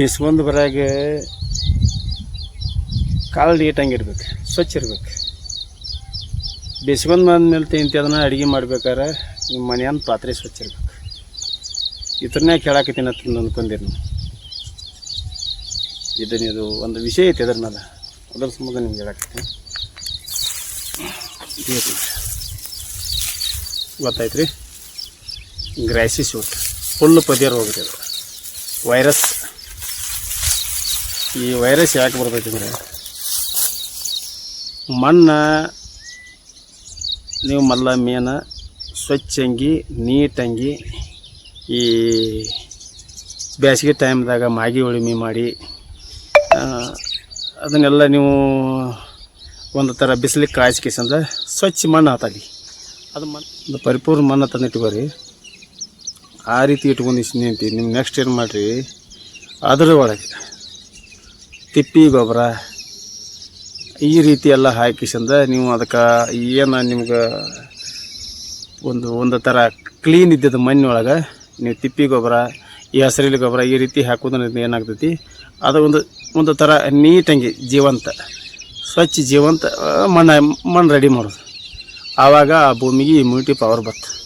ಬಿಸ್ಕೊಂಡ್ ಬರಾಗ ಕಾಲು ನೀಟಂಗೆ ಇರ್ಬೇಕು, ಸ್ವಚ್ಛ ಇರ್ಬೇಕು. ಬಿಸ್ಕೊಂಡ್ ಬಂದ್ಮೇಲೆ ತಿಂತಿ ಅದನ್ನು ಅಡುಗೆ ಮಾಡ್ಬೇಕಾರೆ ನಿಮ್ಮ ಮನೆಯನ್ನ ಪಾತ್ರೆ ಸ್ವಚ್ಛ ಇರ್ಬೇಕು. ಇದ್ರನ್ನೇ ಕೇಳಾಕತ್ತೀನಿ ಅಂತ ಅಂದ್ಕೊಂಡಿರಿ ನಾನು. ಇದನ್ನ ಇದು ಒಂದು ವಿಷಯ ಐತೆ ಅದ್ರ ಮೇಲೆ. ಅದ್ರ ಸಂಬಂಧ ನಿಮ್ಗೆ ಹೇಳಾಕತ್ತೀನಿ. ಗೊತ್ತಾಯ್ತು ರೀ ಗ್ರ್ಯಾಸಿಸ್ ಊಟ ಫುಲ್ ಪದ್ಯ ರೋಗ ಅದು ವೈರಸ್ ಈ ವೈರಸ್ ಯಾಕೆ ಬರ್ತೈತಿ ಅಂದ್ರೆ ಮಣ್ಣು, ನೀವು ಮೊದಲ ಮೇನ ಸ್ವಚ್ಛಂಗಿ ನೀಟಂಗಿ ಈ ಬೇಸಿಗೆ ಟೈಮ್ದಾಗ ಮಾಗಿ ಉಳುಮೆ ಮಾಡಿ ಅದನ್ನೆಲ್ಲ ನೀವು ಒಂದು ಥರ ಬಿಸಿಲಿಗೆ ಕಾಯಿಸ್ಕೇಸಂದ್ರೆ ಸ್ವಚ್ಛ ಮಣ್ಣು ಆತಲ್ಲಿ ಅದು ಮಣ್ಣು ಪರಿಪೂರ್ಣ ಮಣ್ಣು ತಂದು ಇಟ್ಕೋರಿ. ಆ ರೀತಿ ಇಟ್ಕೊಂಡು ನಿಂತಿ ನಿಮ್ಮ ನೆಕ್ಸ್ಟ್ ಏನು ಮಾಡಿರಿ? ಅದರ ಒಳಗೆ ತಿಪ್ಪಿ ಗೊಬ್ಬರ ಈ ರೀತಿ ಎಲ್ಲ ಹಾಕಿಸಂದ ನೀವು ಅದಕ್ಕೆ ಏನು ನಿಮ್ಗೆ ಒಂದು ಒಂದು ಥರ ಕ್ಲೀನ್ ಇದ್ದಿದ್ದು ಮಣ್ಣೊಳಗೆ ನೀವು ತಿಪ್ಪಿ ಗೊಬ್ಬರ ಈ ಹಸಿರಿಲಿ ಗೊಬ್ಬರ ಈ ರೀತಿ ಹಾಕೋದ್ರಿಂದ ಏನಾಗ್ತೈತಿ? ಅದು ಒಂದು ಒಂದು ಥರ ನೀಟಾಗಿ ಜೀವಂತ, ಸ್ವಚ್ಛ ಜೀವಂತ ಮಣ್ಣ, ಮಣ್ಣು ರೆಡಿ ಮಾಡೋದು. ಆವಾಗ ಆ ಭೂಮಿಗೆ ಇಮ್ಯುನಿಟಿ ಪವರ್ ಬರ್ತದೆ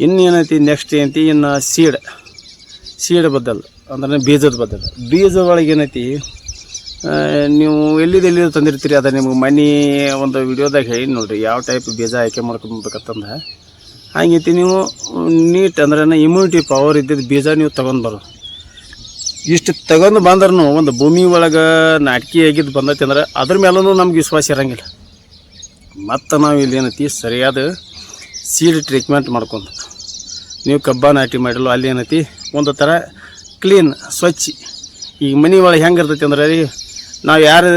ಇನ್ನೇನೈತಿ ನೆಕ್ಸ್ಟ್ ಏನೈತಿ? ಇನ್ನು ಸೀಡ್ ಸೀಡ್ ಬದ್ದಲ್ ಅಂದ್ರೆ ಬೀಜದ ಬದ್ದಲ್ ಬೀಜ ಒಳಗೆ ಏನೈತಿ ನೀವು ಎಲ್ಲಿದು ಎಲ್ಲಿದು ತಂದಿರ್ತೀರಿ? ಅದು ನಿಮ್ಗೆ ಮನೆ ಒಂದು ವಿಡಿಯೋದಾಗ ಹೇಳಿ ನೋಡಿರಿ, ಯಾವ ಟೈಪ್ ಬೀಜ ಆಯ್ಕೆ ಮಾಡ್ಕೊಬೇಕಂತಂದ್ರೆ. ಹಂಗೈತಿ ನೀವು ನೀಟ್ ಅಂದ್ರೆ ಇಮ್ಯುನಿಟಿ ಪವರ್ ಇದ್ದಿದ್ದು ಬೀಜ ನೀವು ತೊಗೊಂಡು ಬರೋದು ಇಷ್ಟು ತಗೊಂಡು ಬಂದ್ರೂ ಒಂದು ಭೂಮಿ ಒಳಗೆ ನಾಟಕಿ ಆಗಿದ್ದು ಬಂದೈತಿ ಅಂದ್ರೆ ಅದ್ರ ಮೇಲೂ ನಮ್ಗೆ ವಿಶ್ವಾಸ ಇರಂಗಿಲ್ಲ. ಮತ್ತು ನಾವು ಇಲ್ಲಿ ಏನೈತಿ, ಸರಿಯಾದ ಸೀಡ್ ಟ್ರೀಟ್ಮೆಂಟ್ ಮಾಡ್ಕೊಂಡು, ನೀವು ಕಬ್ಬ ನಾಟಿ ಮಾಡಲು ಅಲ್ಲಿ ಏನೈತಿ, ಒಂದು ಥರ ಕ್ಲೀನ್ ಸ್ವಚ್ಛ. ಈಗ ಮನೆ ಒಳಗೆ ಹೆಂಗೆ ಇರ್ತೈತಿ ಅಂದ್ರೆ ರೀ, ನಾವು ಯಾರು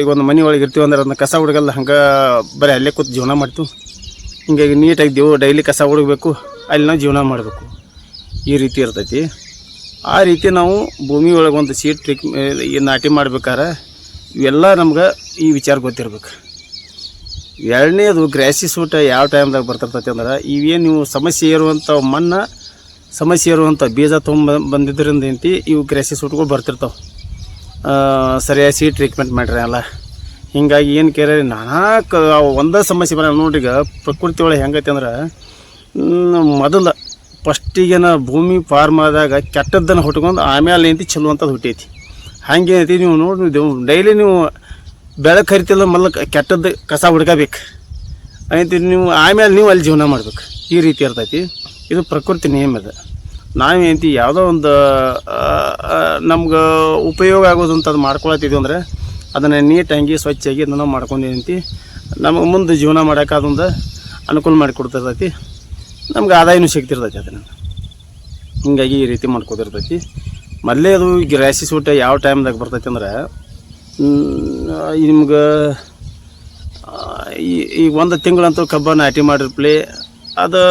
ಈಗ ಒಂದು ಮನೆ ಒಳಗೆ ಇರ್ತೀವಿ ಅಂದ್ರೆ ಅದನ್ನ ಕಸ ಹುಡುಗಲ್ಲ, ಹಂಗೆ ಬರೀ ಅಲ್ಲೇ ಕೂತು ಜೀವನ ಮಾಡ್ತೀವಿ. ಹಿಂಗಾಗಿ ನೀಟಾಗಿ ದೇವು ಡೈಲಿ ಕಸ ಹುಡುಗಬೇಕು ಅಲ್ಲಿ ನಾವು ಜೀವನ ಮಾಡಬೇಕು. ಈ ರೀತಿ ಇರ್ತೈತಿ. ಆ ರೀತಿ ನಾವು ಭೂಮಿ ಒಳಗೆ ಒಂದು ಸೀಟ್ ಟ್ರಿಕ್ ನಾಟಿ ಮಾಡ್ಬೇಕಾದ್ರೆ ಇವೆಲ್ಲ ನಮ್ಗೆ ಈ ವಿಚಾರ ಗೊತ್ತಿರ್ಬೇಕು. ಎರಡನೇದು ಗ್ರ್ಯಾಸಿ ಸೂಟ ಯಾವ ಟೈಮ್ದಾಗ ಬರ್ತಿರ್ತೈತಿ ಅಂದ್ರೆ, ಇವೇನು ನೀವು ಸಮಸ್ಯೆ ಇರುವಂಥ ಮಣ್ಣು ಸಮಸ್ಯೆ ಇರುವಂಥ ಬೀಜ ತುಂಬ ಬಂದಿದ್ದರಿಂದ ಏನು ಇವು ಗ್ರೇಸಿ ಸೂಟ್ಗಳು ಬರ್ತಿರ್ತಾವೆ. ಸರಿಯಾಗಿ ಟ್ರೀಟ್ಮೆಂಟ್ ಮಾಡ್ರಿ ಅಲ್ಲ. ಹೀಗಾಗಿ ಏನು ಕೇರ ನಾನಾ ಕ ಒಂದೇ ಸಮಸ್ಯೆ ಬರ ನೋಡ್ರಿ ಈಗ ಪ್ರಕೃತಿ ಒಳಗೆ ಹೆಂಗೈತೆ ಅಂದ್ರೆ ಮೊದಲು ಫಸ್ಟಿಗೆನ ಭೂಮಿ ಫಾರ್ಮ್ ಆದಾಗ ಕೆಟ್ಟದ್ದನ್ನು ಹುಟ್ಕೊಂಡು ಆಮೇಲೆ ಏನು ಚಲೋ ಅಂತದ್ದು ಹುಟ್ಟೈತಿ. ಹಾಗೇನೈತಿ ನೀವು ನೋಡಿ ಡೈಲಿ ನೀವು ಬೆಳಕು ಹರಿತಿಲ್ಲ ಮೊದಲು ಕೆಟ್ಟದ್ದು ಕಸ ಹುಡ್ಕಬೇಕು. ಐತಿ, ನೀವು ಆಮೇಲೆ ನೀವು ಅಲ್ಲಿ ಜೀವನ ಮಾಡ್ಬೇಕು. ಈ ರೀತಿ ಇರ್ತೈತಿ. ಇದು ಪ್ರಕೃತಿ ನಿಯಮ ನಾವು ನಾವೇಂತಿ ಯಾವುದೋ ಒಂದು ನಮ್ಗೆ ಉಪಯೋಗ ಆಗೋದು ಅದು ಮಾಡ್ಕೊಳತ್ತಿದ್ವಿ ಅಂದ್ರೆ ಅದನ್ನು ನೀಟಾಗಿ ಸ್ವಚ್ಛಾಗಿ ಅದನ್ನು ಮಾಡ್ಕೊಂಡು ಏನಂತಿ ನಮಗೆ ಮುಂದೆ ಜೀವನ ಮಾಡೋಕೆ ಅದೊಂದು ಅನುಕೂಲ ಮಾಡಿಕೊಡ್ತಿರ್ತೈತಿ ನಮ್ಗೆ ಆದಾಯನೂ ಸಿಗ್ತಿರ್ತೈತಿ ಅದನ್ನು. ಹೀಗಾಗಿ ಈ ರೀತಿ ಮಾಡ್ಕೊತಿರ್ತೈತಿ. ಮೊದಲೇ ಅದು ಗ್ರಾಸಿಸ್ ಊಟ ಯಾವ ಟೈಮ್ದಾಗ ಬರ್ತೈತಿ ಅಂದ್ರೆ ನಿಮ್ಗೆ ಈ ಒಂದು ತಿಂಗಳಂತೂ ಕಬ್ಬ ನಾಟಿ ಮಾಡಿರ್ಪ್ಲೇ, ಅದು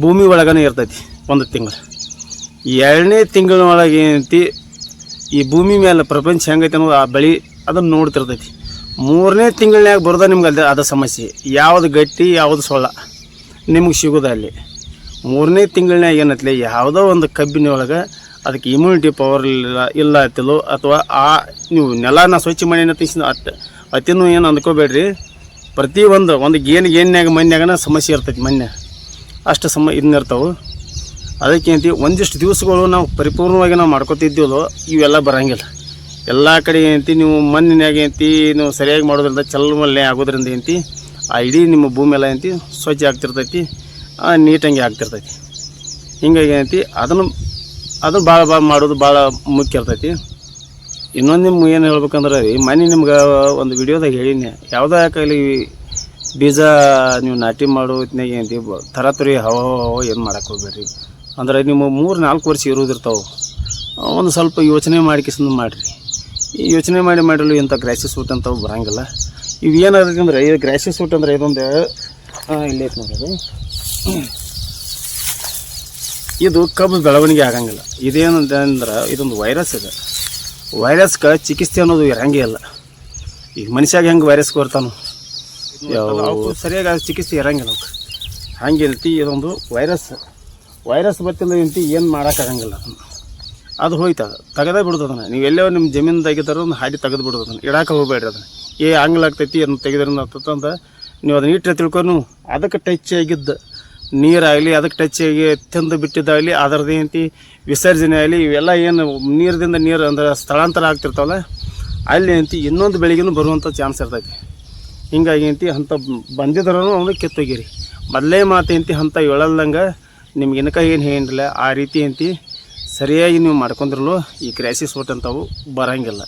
ಭೂಮಿ ಒಳಗೇ ಇರ್ತೈತಿ ಒಂದು ತಿಂಗಳು. ಎರಡನೇ ತಿಂಗಳೊಳಗೆ ಏನೈತಿ, ಈ ಭೂಮಿ ಮೇಲೆ ಪ್ರಪಂಚ ಹೆಂಗೈತೆ ಅನ್ನೋದು ಆ ಬೆಳೆ ಅದನ್ನು ನೋಡ್ತಿರ್ತೈತಿ. ಮೂರನೇ ತಿಂಗಳನ್ಯಾಗ ಬರೋದ ನಿಮ್ಗೆ ಅದ ಅದ ಸಮಸ್ಯೆ. ಯಾವುದು ಗಟ್ಟಿ, ಯಾವುದು ಸೊಳ್ಳ ನಿಮ್ಗೆ ಸಿಗೋದ ಅಲ್ಲಿ. ಮೂರನೇ ತಿಂಗಳನ್ಯಾಗ ಏನತ್ತಲೇ ಯಾವುದೋ ಒಂದು ಕಬ್ಬಿನ ಒಳಗೆ ಅದಕ್ಕೆ ಇಮ್ಯುನಿಟಿ ಪವರ್ ಇಲ್ಲ ಇಲ್ಲ ಅತ್ತಿಲೋ ಅಥವಾ ಆ ನೀವು ನೆಲನ ಸ್ವಚ್ಛ ತಿನ್ಸಿದ ಅತ್ತ ಅತಿನೂ ಏನು ಅಂದ್ಕೋಬೇಡ್ರಿ. ಪ್ರತಿ ಒಂದು ಒಂದು ಗೇನ್ ಗೇನ್ಯಾಗ ಮನ್ಯಾಗನ ಸಮಸ್ಯೆ ಇರ್ತೈತಿ ಮನ್ಯ ಅಷ್ಟು ಸಮ ಇದನ್ನಿರ್ತಾವೆ ಅದಕ್ಕೆ ಅಂತೀವಿ ಒಂದಿಷ್ಟು ದಿವಸಗಳು ನಾವು ಪರಿಪೂರ್ಣವಾಗಿ ನಾವು ಮಾಡ್ಕೊತಿದ್ದೀವಲ್ಲೋ, ಇವೆಲ್ಲ ಬರಂಗಿಲ್ಲ. ಎಲ್ಲ ಕಡೆ ಏನಂತಿ ನೀವು ಮಣ್ಣಿನಾಗ ಏನಂತಿ ನೀವು ಸರಿಯಾಗಿ ಮಾಡೋದ್ರಿಂದ ಚಲ್ಲಮಲ್ಲೆ ಆಗೋದ್ರಿಂದ ಏನಂತಿ ಆ ಇಡೀ ನಿಮ್ಮ ಭೂಮಿ ಎಲ್ಲ ಏನಂತಿ ಸ್ವಚ್ಛ ಆಗ್ತಿರ್ತೈತಿ ನೀಟಂಗೆ ಆಗ್ತಿರ್ತೈತಿ. ಹಿಂಗಾಗಿ ಏನಂತಿ ಅದನ್ನು ಅದನ್ನು ಭಾಳ ಭಾಳ ಮಾಡೋದು ಭಾಳ ಮುಖ್ಯ ಇರ್ತೈತಿ. ಇನ್ನೊಂದು ನಿಮ್ಗೆ ಏನು ಹೇಳ್ಬೇಕಂದ್ರೆ ಮನೆ ನಿಮ್ಗೆ ಒಂದು ವಿಡಿಯೋದಾಗ ಹೇಳಿನಿ, ಯಾವುದೇ ಯಾಕಾಗಲಿ ಬೀಜ ನೀವು ನಾಟಿ ಮಾಡೋ ಏನು ಥರಾ ತರಿ ಹವ ಹವ ಏನು ಮಾಡಕ್ಕೆ ಹೋಗ್ಬೇಡ್ರಿ. ಅಂದ್ರೆ ನಿಮ್ಮ ಮೂರು ನಾಲ್ಕು ವರ್ಷ ಇರೋದಿರ್ತಾವೆ. ಒಂದು ಸ್ವಲ್ಪ ಯೋಚನೆ ಮಾಡಿಕೆಸಂದು ಮಾಡಿರಿ. ಈ ಯೋಚನೆ ಮಾಡಿ ಮಾಡಲು ಇಂಥ ಗ್ರಾಸಿ ಸೂಟ್ ಅಂತವು ಬರಂಗಿಲ್ಲ. ಇವು ಏನಾದ್ರೆ ಇದು ಗ್ರಾಸಿ ಸೂಟ್ ಅಂದ್ರೆ ಇದೊಂದು ಇಲ್ಲೇ ಐತೆ ನೋಡಿ ಇದು ಕಬ್ಬು ಬೆಳವಣಿಗೆ ಆಗಂಗಿಲ್ಲ. ಇದೇನು ಅಂದ್ರೆ, ಇದೊಂದು ವೈರಸ್ ಇದೆ. ವೈರಸ್ಗೆ ಚಿಕಿತ್ಸೆ ಅನ್ನೋದು ಇರಂಗೇ ಇಲ್ಲ. ಈಗ ಮನುಷ್ಯಾಗ ಹೆಂಗೆ ವೈರಸ್ ಬರ್ತಾನೋ. ಸರಿಯಾಗಿ ಚಿಕಿತ್ಸೆ ಇರಂಗಿಲ್ಲ ಅವಕ್ಕೆ ಹಂಗಿರ್ತಿ ಇದೊಂದು ವೈರಸ್. ವೈರಸ್ ಬರ್ತಿಲ್ಲ ಇಂತಿ ಏನು ಮಾಡೋಕ್ಕಾಗಂಗಿಲ್ಲ ಅದನ್ನು. ಅದು ಹೋಯ್ತು ಅದು. ತೆಗೆದೇ ಬಿಡ್ತದನ್ನು ಅದನ್ನು. ನೀವು ಎಲ್ಲೋ ನಿಮ್ಮ ಜಮೀನ್ದಾಗಿದ್ದಾರ ಒಂದು ಹಾಡಿ ತೆಗೆದು ಬಿಡೋದು ಅದನ್ನು. ಇಡಕ್ಕೆ ಹೋಗ್ಬೇಡ್ರಿ ಅದನ್ನು. ಏ ಆಗ್ತೈತಿ ಅದನ್ನು ತೆಗೆದ್ರಿಂದ ಅಂತ ನೀವು ಅದನ್ನ ಇಟ್ಟರೆ ತಿಳ್ಕೊಂಡು ಅದಕ್ಕೆ ಟಚ್ ಆಗಿದ್ದು. ನೀರಾಗಲಿ ಅದಕ್ಕೆ ಟಚ್ ಆಗಿ ತಿಂದು ಬಿಟ್ಟಿದ್ದಾಗಲಿ ಅದರದ್ದು ಏನಂತಿ ವಿಸರ್ಜನೆ ಆಗಲಿ ಇವೆಲ್ಲ ಏನು ನೀರದಿಂದ ನೀರು ಅಂದ್ರೆ ಸ್ಥಳಾಂತರ ಆಗ್ತಿರ್ತಾವಲ್ಲ ಅಲ್ಲಿ ಅಂತಿ ಇನ್ನೊಂದು ಬೆಳಿಗ್ಗೆನೂ ಬರುವಂಥ ಚಾನ್ಸ್ ಇರ್ತೈತಿ. ಹಿಂಗಾಗಿ ಅಂತ ಅಂಥ ಬಂದಿದ್ರೂ ಅವನು ಕಿತ್ತೋಗಿರಿ. ಮೊದಲೇ ಮಾತು ಅಂತಿ ಅಂತ ಹೇಳಲ್ದಂಗೆ ನಿಮ್ಗೆ ಇನ್ಕ ಏನು ಹೇಳಿಲ್ಲ ಆ ರೀತಿ ಅಂತಿ ಸರಿಯಾಗಿ ನೀವು ಮಾಡ್ಕೊಂಡ್ರೂ ಈ ಕ್ರೈಸಿಸ್ ಓಟ್ ಅಂತವು ಬರಂಗಿಲ್ಲ.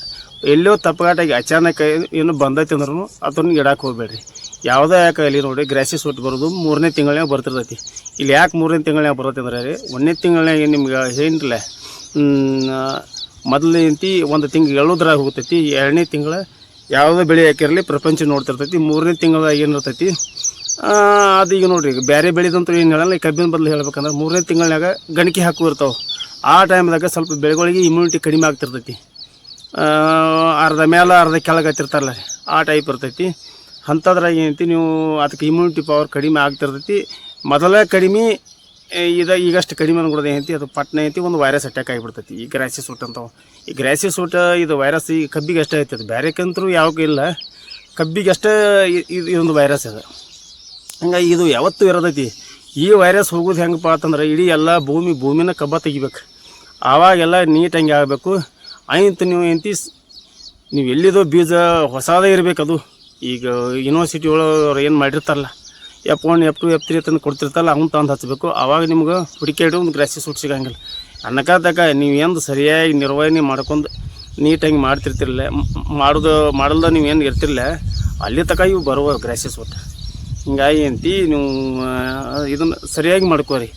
ಎಲ್ಲೋ ತಪ್ಪಗಾಟಾಗಿ ಅಚಾನಕ್ ಏನು ಬಂದೈತೆ ಅಂದ್ರೂ ಅದನ್ನ ಇಡಕ್ಕೆ ಹೋಗ್ಬೇಡ್ರಿ. ಯಾವುದೇ ಇಲ್ಲಿ ನೋಡಿ ಗ್ರಾಸಿಸ್ ಒಟ್ಟು ಬರೋದು ಮೂರನೇ ತಿಂಗಳನ್ಯಾಗ ಬರ್ತಿರ್ತೈತಿ. ಇಲ್ಲಿ ಯಾಕೆ ಮೂರನೇ ತಿಂಗಳನ್ಯಾಗ ಬರುತ್ತೆ ಅಂದ್ರೆ ರೀ, ಒಂದನೇ ತಿಂಗಳನ್ಯಾಗ ನಿಮ್ಗೆ ಹೇಳಿಲ್ಲ ಮೊದಲು ಅಂತಿ ಒಂದು ತಿಂಗ್ಳು ಎಳುದ್ರಾಗ ಹೋಗ್ತೈತಿ, ಎರಡನೇ ತಿಂಗಳ ಯಾವುದೇ ಬೆಳೆ ಹಾಕಿರಲಿ, ಪ್ರಪಂಚ ನೋಡ್ತಿರ್ತೈತಿ, ಮೂರನೇ ತಿಂಗಳದಾಗ ಏನಿರ್ತೈತಿ ಅದು ಈಗ ನೋಡಿರಿ, ಈಗ ಬೇರೆ ಬೆಳೆದಂತೂ ಏನು ಹೇಳಲ್ಲ, ಈ ಕಬ್ಬಿನ ಬದಲು ಹೇಳ್ಬೇಕಂದ್ರೆ ಮೂರನೇ ತಿಂಗಳಾಗ ಗಣಿಕೆ ಹಾಕು ಇರ್ತಾವೆ. ಆ ಟೈಮ್ದಾಗ ಸ್ವಲ್ಪ ಬೆಳೆಗಳಿಗೆ ಇಮ್ಯುನಿಟಿ ಕಡಿಮೆ ಆಗ್ತಿರ್ತೈತಿ. ಅರ್ಧ ಮೇಲೆ ಅರ್ಧ ಕೆಳಗೆ ಹತ್ತಿರ್ತಾರಲ್ಲ ಆ ಟೈಪ್ ಇರ್ತೈತಿ. ಅಂಥದ್ರಾಗ ಏನೈತಿ, ನೀವು ಅದಕ್ಕೆ ಇಮ್ಯುನಿಟಿ ಪವರ್ ಕಡಿಮೆ ಆಗ್ತಿರ್ತೈತಿ. ಮೊದಲೇ ಕಡಿಮೆ, ಇದು ಈಗಷ್ಟು ಕಡಿಮೆ ಅನ್ಕೊಡೋದು ಏನೈತಿ, ಅದು ಪಟ್ನ ಐತಿ ಒಂದು ವೈರಸ್ ಅಟ್ಯಾಕ್ ಆಗಿಬಿಡ್ತೈತಿ. ಈ ಗ್ರಾಸಿಸ್ ಹುಟ್ಟಂಥವು ಈ ಗ್ರ್ಯಾಸಿಸ್ ಊಟ ಇದು ವೈರಸ್ ಈ ಕಬ್ಬಿಗೆ ಅಷ್ಟೇ ಐತದ ಬೇರೆಕ್ಕಂತರೂ ಯಾವಾಗ ಇಲ್ಲ. ಕಬ್ಬಿಗೆ ಅಷ್ಟೇ ಇದು ಇದೊಂದು ವೈರಸ್ ಅದು. ಹಂಗಾಗಿ ಇದು ಯಾವತ್ತೂ ಇರೋದೈತಿ. ಈ ವೈರಸ್ ಹೋಗೋದು ಹೆಂಗಪ್ಪ ಅಂತಂದ್ರೆ ಇಡೀ ಎಲ್ಲ ಭೂಮಿ, ಭೂಮಿನ ಕಬ್ಬ ತೆಗಿಬೇಕು. ಆವಾಗೆಲ್ಲ ನೀಟಂಗೆ ಆಗಬೇಕು. ಆಯ್ತು ನೀವು ಎಂತಿ ನೀವು ಎಲ್ಲಿದೋ ಬೀಜ ಹೊಸದೇ ಇರಬೇಕು ಅದು ಈಗ ಯೂನಿವರ್ಸಿಟಿ ಒಳಗೆ ಏನು ಮಾಡಿರ್ತಾರಲ್ಲ F one F two F three ತಂದು ಕೊಡ್ತಿರ್ತಾರಲ್ಲ, ಅವ್ನು ತಂದು ಹಚ್ಚಬೇಕು ಆವಾಗ ನಿಮ್ಗೆ ಹುಡುಕಾಡಿ ಒಂದು ಗ್ರಾಸಿ ಸೂಟ್ ಸಿಗಂಗಿಲ್ಲ. ಅನ್ನಕ ತಕ ನೀವು ಎಂದು ಸರಿಯಾಗಿ ನಿರ್ವಹಣೆ ಮಾಡ್ಕೊಂಡು ನೀಟಾಗಿ ಮಾಡ್ತಿರ್ತಿರಲ್ಲ ಮಾಡೋದು, ಮಾಡಲ್ದ ನೀವು ಏನು ಇರ್ತಿರಲ್ಲ ಅಲ್ಲಿ ತಕ ಇವು ಬರುವ ಗ್ರಾಸಸ್ ಒಟ್ಟು. ಹಿಂಗಾಗಿ ಅಂತಿ ನೀವು ಇದನ್ನು ಸರಿಯಾಗಿ ಮಾಡ್ಕೋರಿ.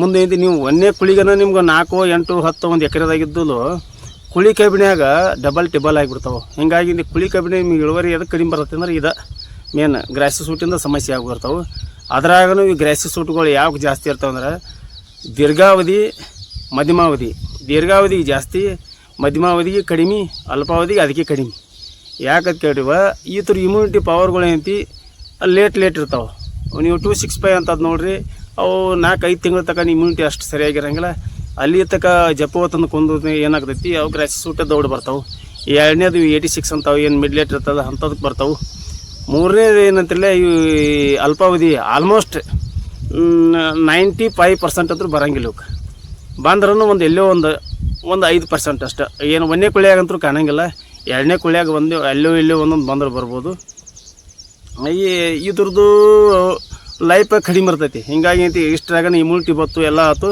ಮುಂದೆ ನೀವು ಒಂದೇ ಕುಳಿಗನ ನಿಮ್ಗೆ ನಾಲ್ಕು, ಎಂಟು, ಹತ್ತು ಒಂದು ಎಕರೆದಾಗಿದ್ದು ಕುಳಿ ಕಬ್ಬಿಣ್ಯಾಗ ಡಬಲ್ ಟಿಬಲ್ ಆಗಿಬಿಡ್ತಾವೆ. ಹಿಂಗಾಗಿ ಕುಳಿ ಕಬ್ಬಿಣ ನಿಮ್ಗೆ ಇಳುವರಿ ಅದು ಕಡಿಮೆ ಬರುತ್ತೆ ಅಂದ್ರೆ ಇದು ಮೇನ್ ಗ್ರಾಸಿ ಸೂಟಿಂದ ಸಮಸ್ಯೆ ಆಗಿ ಬರ್ತಾವೆ ಅದ್ರಾಗನು ಈ ಗ್ರಾಸಿ ಸೂಟ್ಗಳು ಯಾವಾಗ ಜಾಸ್ತಿ ಇರ್ತಾವೆ ಅಂದ್ರೆ ದೀರ್ಘಾವಧಿ ಮಧ್ಯಮಾವಧಿ, ದೀರ್ಘಾವಧಿಗೆ ಜಾಸ್ತಿ, ಮಧ್ಯಮಾವಧಿಗೆ ಕಡಿಮೆ, ಅಲ್ಪಾವಧಿಗೆ ಅದಕ್ಕೆ ಕಡಿಮೆ. ಯಾಕಂತ ಕೇಳಿವ ಈ ಥರ ಇಮ್ಯುನಿಟಿ ಪವರ್ಗಳು ಏನೈತಿ ಲೇಟ್ ಲೇಟ್ ಇರ್ತಾವೆ. ನೀವು ಟೂ ಸಿಕ್ಸ್ ಫೈವ್ ಅಂತದ್ದು ನೋಡಿರಿ, ಅವು ನಾಲ್ಕು, ಐದು ತಿಂಗಳ ತನಕ ಇಮ್ಯುನಿಟಿ ಅಷ್ಟು ಸರಿಯಾಗಿರಂಗಿಲ್ಲ. ಅಲ್ಲಿ ತನಕ ಜಪವ ತಂದು ಕೊಂದು ಏನಾಗ್ತೈತಿ, ಅವು ಗ್ರಾಸಿ ಸೂಟ ದೌಡ್ ಬರ್ತಾವೆ. ಎರಡನೇದು ಏಯ್ಟಿ ಸಿಕ್ಸ್ ಅಂತಾವೆ, ಏನು ಮಿಡ್ ಲೇಟ್ ಇರ್ತದೆ ಅಂಥದಕ್ಕೆ ಬರ್ತಾವೆ. ಮೂರನೇದು ಏನಂತಿಲ್ಲ ಇವು ಅಲ್ಪಾವಧಿ ಆಲ್ಮೋಸ್ಟ್ ನೈಂಟಿ ಫೈವ್ ಪರ್ಸೆಂಟ್ ಅಂತೂ ಬರಂಗಿಲ್ಲ ಇವಕ್ಕೆ ಬಂದ್ರೂ ಒಂದು ಎಲ್ಲೋ ಒಂದು ಒಂದು ಐದು ಪರ್ಸೆಂಟ್ ಅಷ್ಟೆ. ಏನು ಒಂದನೇ ಕುಳಿಯಾಗಂತೂ ಕಾಣಂಗಿಲ್ಲ. ಎರಡನೇ ಕುಳಿಯಾಗ ಒಂದು ಎಲ್ಲೋ ಇಲ್ಲೋ ಒಂದೊಂದು ಬಂದ್ರೆ ಬರ್ಬೋದು. ಈ ಇದ್ರದ್ದು ಲೈಫ್ ಕಡಿಮೆ ಇರ್ತೈತಿ. ಹಿಂಗಾಗಿ ಐತಿ ಇಷ್ಟ್ರಾಗ ಇಮ್ಯುನಿಟಿ ಬತ್ತು ಎಲ್ಲ ಆತು,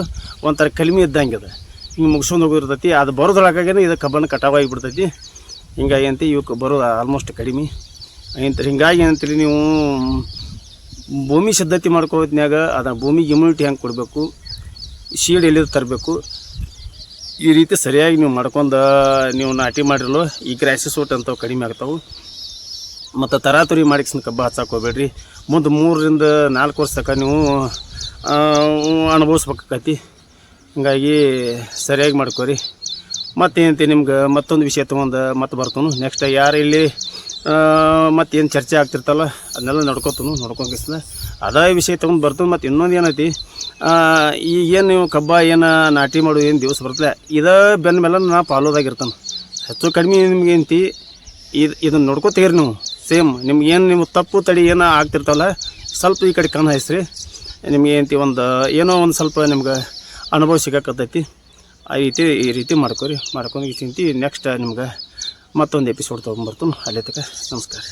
ಒಂಥರ ಕಡಿಮೆ ಇದ್ದಂಗೆ ಅದು ಹಿಂಗೆ ಮುಗಿಸ್ಕೊಂಡು ಹೋಗಿರ್ತೈತಿ ಅದು ಬರೋದ್ರೊಳಗಾಗೇನೆ ಇದು ಕಬ್ಬನ್ನು ಕಟಾವಾಗಿ ಬಿಡ್ತೈತಿ ಹಿಂಗಾಗಿ ಅಂತ ಇವಕ್ಕೆ ಬರೋದು ಆಲ್ಮೋಸ್ಟ್ ಕಡಿಮೆ. ಅಂತ ಹಿಂಗಾಗಿ ಏನಂತೀರಿ ನೀವು ಭೂಮಿ ಸಿದ್ಧತೆ ಮಾಡ್ಕೋದ್ನ್ಯಾಗ ಅದನ್ನು ಭೂಮಿಗೆ ಇಮ್ಯುನಿಟಿ ಹೆಂಗೆ ಕೊಡಬೇಕು? ಶೀಡ್ ಎಲ್ಲಿ ತರಬೇಕು? ಈ ರೀತಿ ಸರಿಯಾಗಿ ನೀವು ಮಾಡ್ಕೊಂಡು, ನೀವು ನಾಟಿ ಮಾಡಿರಲು ಈ ಕ್ರ್ಯಾಶಸ್ ಊಟ ಅಂತವು ಕಡಿಮೆ ಆಗ್ತಾವೆ. ಮತ್ತು ತರಾತುರಿ ಮಾಡಿಕ್ಸಿನ ಕಬ್ಬ ಹಚ್ಚಕ್ಕೆ ಹೋಗ್ಬೇಡ್ರಿ. ಮುಂದೆ ಮೂರರಿಂದ ನಾಲ್ಕು ವರ್ಷ ನೀವು ಅನುಭವಿಸ್ಬೇಕಾಕತಿ. ಹಿಂಗಾಗಿ ಸರಿಯಾಗಿ ಮಾಡ್ಕೋರಿ. ಮತ್ತೇನಂತೆ ನಿಮ್ಗೆ ಮತ್ತೊಂದು ವಿಷಯ ತೊಗೊಂಡು ಮತ್ತೆ ಬರ್ತಾನು. ನೆಕ್ಸ್ಟ್ ಯಾರು ಇಲ್ಲಿ ಮತ್ತೇನು ಚರ್ಚೆ ಆಗ್ತಿರ್ತಲ್ಲ, ಅದನ್ನೆಲ್ಲ ನೋಡ್ಕೊತನು ನೋಡ್ಕೊಂಗಿಸ್ದ ಅದೇ ವಿಷಯ ತೊಗೊಂಡು ಬರ್ತದೆ ಮತ್ತು ಇನ್ನೊಂದು ಏನೈತಿ? ಈಗೇನು ನೀವು ಕಬ್ಬ ಏನು ನಾಟಿ ಮಾಡು ಏನು ದಿವಸ ಬರ್ತದೆ, ಇದೇ ಬೆನ್ನ ಮೇಲೆ ನಾ ಪಾಲೋದಾಗಿರ್ತಾನೆ ಹೆಚ್ಚು ಕಡಿಮೆ ನಿಮ್ಗೆ ಏನಂತಿ? ಇದು ಇದನ್ನು ನೋಡ್ಕೋತೀರಿ ನೀವು. ಸೇಮ್, ನಿಮ್ಗೆ ಏನು ನಿಮ್ಮ ತಪ್ಪು ತಡಿ ಏನು ಆಗ್ತಿರ್ತಲ್ಲ, ಸ್ವಲ್ಪ ಈ ಕಡೆ ಕಣ್ಣು ಹಾಯಿಸ್ರಿ. ನಿಮ್ಗೆ ಏನಂತಿ ಒಂದು, ಏನೋ ಒಂದು ಸ್ವಲ್ಪ ನಿಮ್ಗೆ ಅನುಭವ ಸಿಗಕತ್ತೈತಿ. ಆ ರೀತಿ, ಈ ರೀತಿ ಮಾಡ್ಕೊರಿ. ಮಾಡ್ಕೊಂಡು ಚಿಂತಿ ನೆಕ್ಸ್ಟ್ ನಿಮ್ಗೆ ಮತ್ತೊಂದು ಎಪಿಸೋಡ್ ತೊಗೊಂಬರ್ತೀನಿ ಅಲ್ಲಿ ತನಕ ನಮಸ್ಕಾರ.